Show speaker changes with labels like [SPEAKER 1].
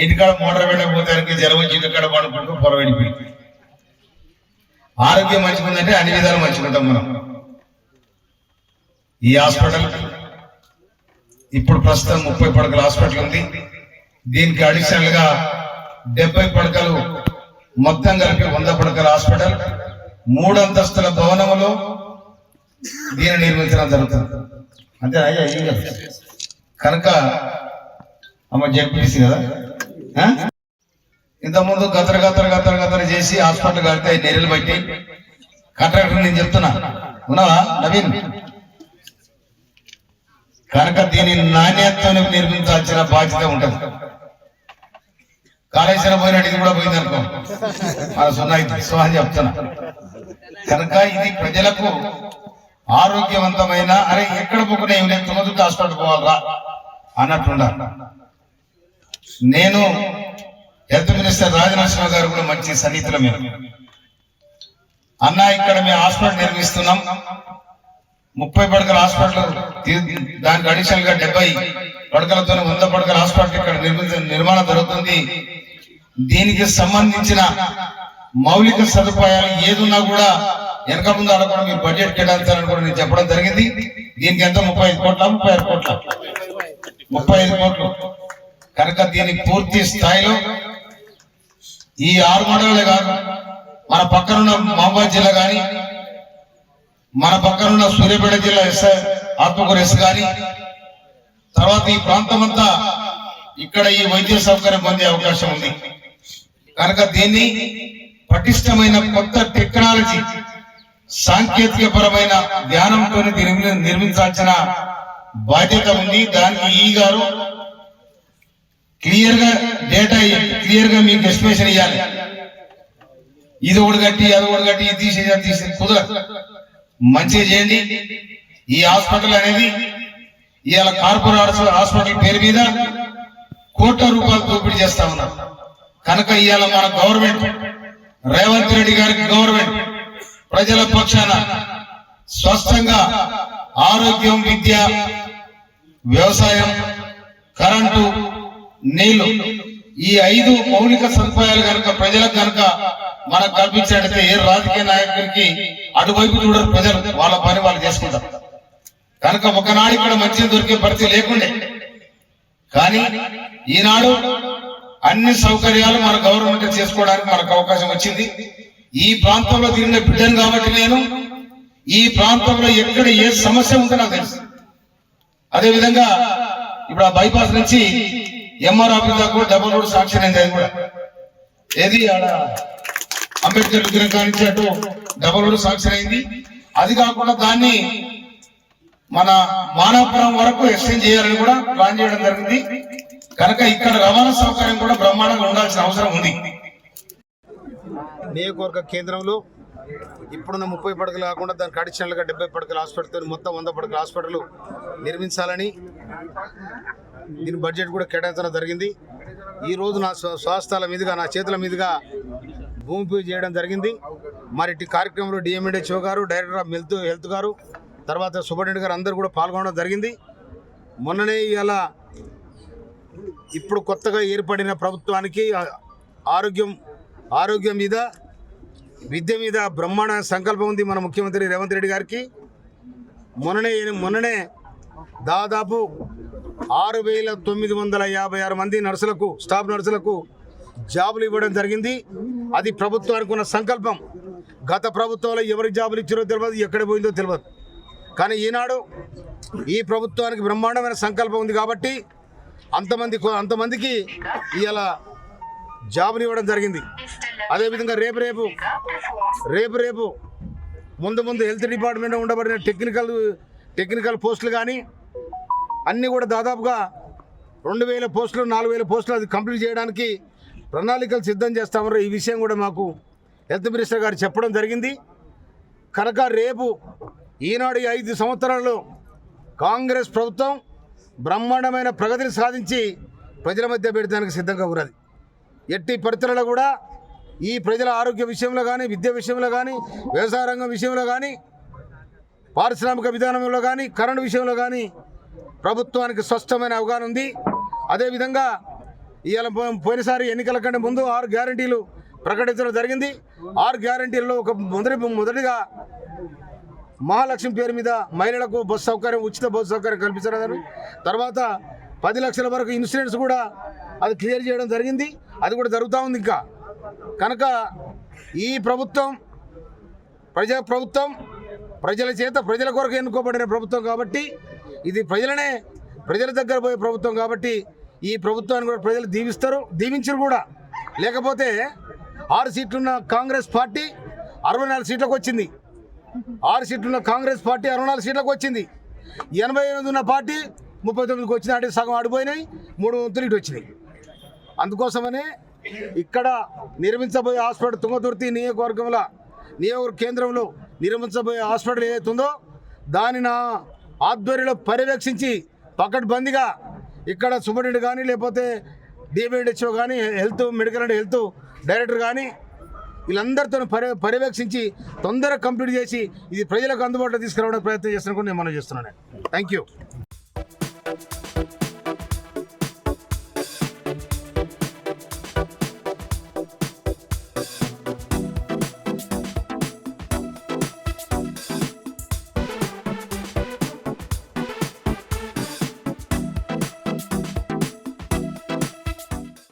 [SPEAKER 1] ఇంటికాడ మోటార్ వెళ్ళకపోతే జ్వరం వచ్చి ఇంటికాడ పడుకుంటూ పొరవడిపోయి ఆరోగ్యం మంచిగుందంటే అన్ని విధాలు మంచుకుంటాం మనం. ఈ హాస్పిటల్ ఇప్పుడు ప్రస్తుతం ముప్పై పడకల హాస్పిటల్ ఉంది. దీనికి అడిషనల్గా డెబ్బై పడకలు మొత్తం కలిపి వంద పడకల హాస్పిటల్ మూడు అంతస్తుల భవనములో దీన్ని నిర్మించడం జరుగుతుంది. అంతే అయ్యా కనుక అమ్మ జడ్పీసీ కదా? ఇంతకుముందు గతర గతర గతర గతర చేసి హాస్పిటల్ కడితే నెరలు బట్టి కాంట్రాక్టర్ నేను చెప్తున్నా. ఉన్నావా నవీన్? కనుక దీని నాణ్యతను నిర్మించాల్సిన బాధ్యత ఉంటుంది. కాళేశ్వరం పోయినట్టు ఇది కూడా పోయింది అనుకో. మన సున్నాయి ఇది చెప్తున్నా. కనుక ఇది ప్రజలకు ఆరోగ్యవంతమైన అరే ఎక్కడ పోకుండా ఏం లేదు తుమ్మదుట్టు హాస్పిటల్ పోవాలరా అన్నట్టుండాలి నేను హెల్త్ మినిస్టర్ రాజనరసింహ గారు కూడా మంచి సన్నిహితుల మీద అన్న ఇక్కడ మేము హాస్పిటల్ నిర్మిస్తున్నాం. ముప్పై పడకల హాస్పిటల్ దానికి అడిషనల్గా డెబ్బై పడకలతో వంద పడకల హాస్పిటల్ ఇక్కడ నిర్మించ నిర్మాణం జరుగుతుంది. దీనికి సంబంధించిన మౌలిక సదుపాయాలు ఏదున్నా కూడా వెనక ముందు అడగడం మీరు బడ్జెట్ కేటాయించాలని కూడా నేను చెప్పడం జరిగింది. దీనికి ఎంత? ముప్పై ఐదు కోట్ల? ముప్పై ఆరు కోట్ల? ముప్పై ఐదు కోట్లు. కనుక దీని పూర్తి స్థాయిలో ఈ ఆరు మండలే కాదు మన పక్కనున్న మహబాద్ జిల్లా కానీ మన పక్కనున్న సూర్యాపేట జిల్లా ఎస్ ఆత్మకూరు ఎస్ కానీ తర్వాత ఈ ప్రాంతం అంతా ఇక్కడ ఈ వైద్య సౌకర్యం పొందే అవకాశం ఉంది. కనుక దీన్ని పటిష్టమైన కొత్త టెక్నాలజీ సాంకేతిక పరమైన ధ్యానంతో నిర్మించాల్సిన బాధ్యత ఉంది. దానికి ఈ గారు క్లియర్గా డేటా క్లియర్గా మీకు ఎస్టిమేషన్ ఇవ్వాలి ఇది ఒకటి కట్టి అది ఒకటి కట్టి ఇది తీసేది అది తీసేది కుదరదు. మంచిగా చేయండి. ఈ హాస్పిటల్ అనేది ఇవాళ కార్పొరేట్ హాస్పిటల్ పేరు మీద కోట్ల రూపాయలు దోపిడీ చేస్తా ఉన్నారు కనుక ఇవాళ మన గవర్నమెంట్ రేవంత్ రెడ్డి గారికి గవర్నమెంట్ ప్రజల పక్షాన స్పష్టంగా ఆరోగ్యం విద్య వ్యవసాయం కరెంటు నీళ్ళు ఈ ఐదు మౌలిక సదుపాయాలు కనుక ప్రజలకు కనుక మనకు కల్పించినట్లయితే ఏ రాజకీయ నాయకుడికి అటువైపు చూడరు ప్రజలు వాళ్ళ పని వాళ్ళు చేసుకుంటారు. కనుక ఒకనాడు ఇక్కడ మంచి దొరికే పరిస్థితి లేకుండే. కానీ ఈనాడు అన్ని సౌకర్యాలు మన గవర్నమెంట్ చేసుకోవడానికి మనకు అవకాశం వచ్చింది. ఈ ప్రాంతంలో తిరిగిన బిడ్డను కాబట్టి నేను ఈ ప్రాంతంలో ఎక్కడ ఏ సమస్య ఉందో నాకు తెలుసు. అదేవిధంగా ఇప్పుడు ఆ బైపాస్ నుంచి ఎంఆర్ ఆఫీస్ దాకా కూడా డబల్ రోడ్ సాక్షన్ అయింది అది కూడా. ఏది ఆడ అంబేద్కర్ విగ్రహం కానించి అటు డబల్ రోడ్ సాక్షన్ అయింది. అది కాకుండా దాన్ని మన మానవపురం వరకు ఎక్స్టెండ్ చేయాలని కూడా ప్లాన్ చేయడం జరిగింది. కనుక ఇక్కడ రవాణా సౌకర్యం కూడా బ్రహ్మాండంగా ఉండాల్సిన అవసరం ఉంది. నియోజకవర్గ కేంద్రంలో ఇప్పుడున్న ముప్పై పడకలు కాకుండా దానికి అడిషనల్గా డెబ్బై పడకల హాస్పిటల్ మొత్తం వంద పడకల హాస్పిటల్ నిర్మించాలని దీని బడ్జెట్ కూడా కేటాయించడం జరిగింది. ఈ రోజు నా స్వ- మీదుగా నా చేతుల మీదుగా భూమి పూజ చేయడం జరిగింది. మరి కార్యక్రమంలో డిఎంఎడ్హెచ్ఓ గారు డైరెక్టర్ ఆఫ్ హెల్త్ హెల్త్ గారు తర్వాత సూపరింటెండెంట్ గారు అందరూ కూడా పాల్గొనడం జరిగింది. మొన్ననే ఇలా ఇప్పుడు కొత్తగా ఏర్పడిన ప్రభుత్వానికి ఆరోగ్యం ఆరోగ్యం మీద విద్య మీద బ్రహ్మాండ సంకల్పం ఉంది మన ముఖ్యమంత్రి రేవంత్ రెడ్డి గారికి. మొన్ననే మొన్ననే దాదాపు ఆరు వేల తొమ్మిది వందల యాభై ఆరు మంది నర్సులకు స్టాఫ్ నర్సులకు జాబులు ఇవ్వడం జరిగింది. అది ప్రభుత్వానికి ఉన్న సంకల్పం. గత ప్రభుత్వంలో ఎవరికి జాబులు ఇచ్చారో తెలియదు ఎక్కడ పోయిందో తెలియదు కానీ ఈనాడు ఈ ప్రభుత్వానికి బ్రహ్మాండమైన సంకల్పం ఉంది కాబట్టి అంతమంది అంతమందికి ఇలా జాబులు ఇవ్వడం జరిగింది. అదేవిధంగా రేపు రేపు రేపు రేపు ముందు ముందు హెల్త్ డిపార్ట్మెంట్ ఉండబడిన టెక్నికల్ టెక్నికల్ పోస్టులు కానీ అన్నీ కూడా దాదాపుగా రెండు వేల పోస్టులు నాలుగు వేల పోస్టులు అది కంప్లీట్ చేయడానికి ప్రణాళికలు సిద్ధం చేస్తామన్నారు ఈ విషయం కూడా మాకు హెల్త్ మినిస్టర్ గారు చెప్పడం జరిగింది. కనుక రేపు ఈనాడు ఐదు సంవత్సరాల్లో కాంగ్రెస్ ప్రభుత్వం బ్రహ్మాండమైన ప్రగతిని సాధించి ప్రజల మధ్య పెడతానికి సిద్ధంగా ఉన్నది. ఎట్టి పరిస్థితులలో కూడా ఈ ప్రజల ఆరోగ్య విషయంలో కానీ విద్య విషయంలో కానీ వ్యవసాయ రంగం విషయంలో కానీ పారిశ్రామిక విధానంలో కానీ కరెంటు విషయంలో కానీ ప్రభుత్వానికి స్పష్టమైన అవగాహన ఉంది. అదేవిధంగా ఇవాళ పోయినసారి ఎన్నికల కంటే ముందు ఆరు గ్యారంటీలు ప్రకటించడం జరిగింది. ఆరు గ్యారంటీల్లో ఒక మొదటి మొదటిగా మహాలక్ష్మి పేరు మీద మహిళలకు బస్సు సౌకర్యం ఉచిత బస్సు సౌకర్యం కల్పించడం తర్వాత పది లక్షల వరకు ఇన్సూరెన్స్ కూడా అది క్లియర్ చేయడం జరిగింది. అది కూడా జరుగుతూ ఉంది ఇంకా. కనుక ఈ ప్రభుత్వం ప్రజా ప్రభుత్వం ప్రజల చేత ప్రజల కొరకు ఎన్నుకోబడిన ప్రభుత్వం కాబట్టి ఇది ప్రజలనే ప్రజల దగ్గర పోయే ప్రభుత్వం కాబట్టి ఈ ప్రభుత్వాన్ని కూడా ప్రజలు దీవిస్తారు దీవించరు కూడా. లేకపోతే ఆరు సీట్లున్న కాంగ్రెస్ పార్టీ అరవై నాలుగు సీట్లకు వచ్చింది. ఆరు సీట్లున్న కాంగ్రెస్ పార్టీ అరవై నాలుగు సీట్లకు వచ్చింది. ఎనభై ఎనిమిది ఉన్న పార్టీ ముప్పై తొమ్మిదికి వచ్చింది. అంటే సగం ఆడిపోయినాయి మూడు వంతులు ఇటు వచ్చినాయి. అందుకోసమనే ఇక్కడ నిర్మించబోయే హాస్పిటల్ తుంగతుర్తి నియోజకవర్గంలో నియోజక కేంద్రంలో నిర్మించబోయే హాస్పిటల్ ఏదైతుందో దాని నా ఆధ్వర్యంలో పర్యవేక్షించి పకడ్బందీగా ఇక్కడ సూపరింటెండెంట్ కానీ లేకపోతే డిఎంహెచ్ఓ కానీ health medical and health director కానీ వీళ్ళందరితో పర్య పర్యవేక్షించి తొందరగా కంప్లీట్ చేసి ఇది ప్రజలకు అందుబాటులో తీసుకురావడానికి ప్రయత్నం చేస్తున్నా కూడా నేను మనం చేస్తున్నాను. Thank you.